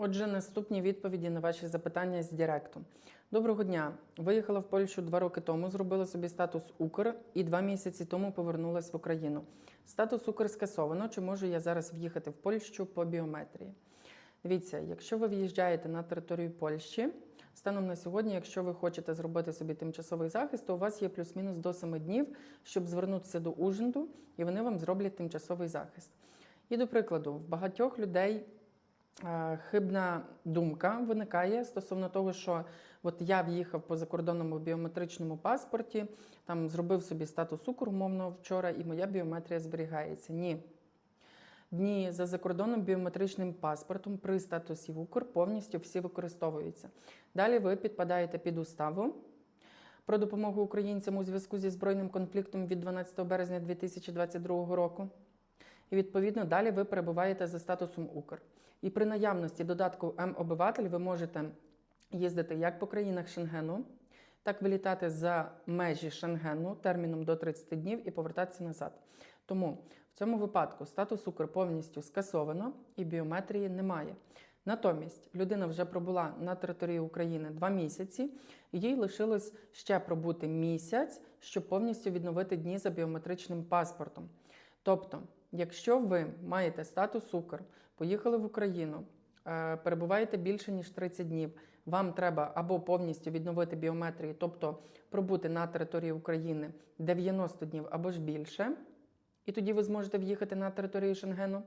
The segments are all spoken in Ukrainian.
Отже, наступні відповіді на ваші запитання з Директу. Доброго дня. Виїхала в Польщу два роки тому, зробила собі статус Укр і два місяці тому повернулась в Україну. Статус Укр скасовано. Чи можу я зараз в'їхати в Польщу по біометрії? Дивіться, якщо ви в'їжджаєте на територію Польщі, станом на сьогодні, якщо ви хочете зробити собі тимчасовий захист, то у вас є плюс-мінус до 7 днів, щоб звернутися до Ужинду, і вони вам зроблять тимчасовий захист. І до прикладу, в багатьох людей хибна думка виникає стосовно того, що от я в'їхав по закордонному біометричному паспорті, там зробив собі статус Укр, умовно вчора, і моя біометрія зберігається. Ні. Дні за закордонним біометричним паспортом при статусі УКР повністю всі використовуються. Далі ви підпадаєте під уставу про допомогу українцям у зв'язку зі збройним конфліктом від 12 березня 2022 року. І відповідно далі ви перебуваєте за статусом Укр. І при наявності додатку М-обиватель ви можете їздити як по країнах Шенгену, так вилітати за межі Шенгену терміном до 30 днів і повертатися назад. Тому в цьому випадку статус Укр повністю скасовано і біометрії немає. Натомість людина вже пробула на території України два місяці, їй лишилось ще пробути місяць, щоб повністю відновити дні за біометричним паспортом. Тобто, якщо ви маєте статус Укр, поїхали в Україну, е, перебуваєте більше ніж 30 днів, вам треба або повністю відновити біометрію, тобто пробути на території України 90 днів або ж більше, і тоді ви зможете в'їхати на територію Шенгену,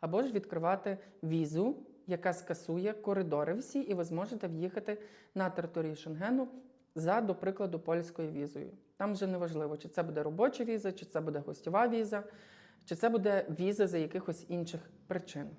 або ж відкривати візу, яка скасує коридори всі, і ви зможете в'їхати на територію Шенгену за, до прикладу, польською візою. Там вже не важливо, чи це буде робоча віза, чи це буде гостьова віза, чи це буде віза за якихось інших причин.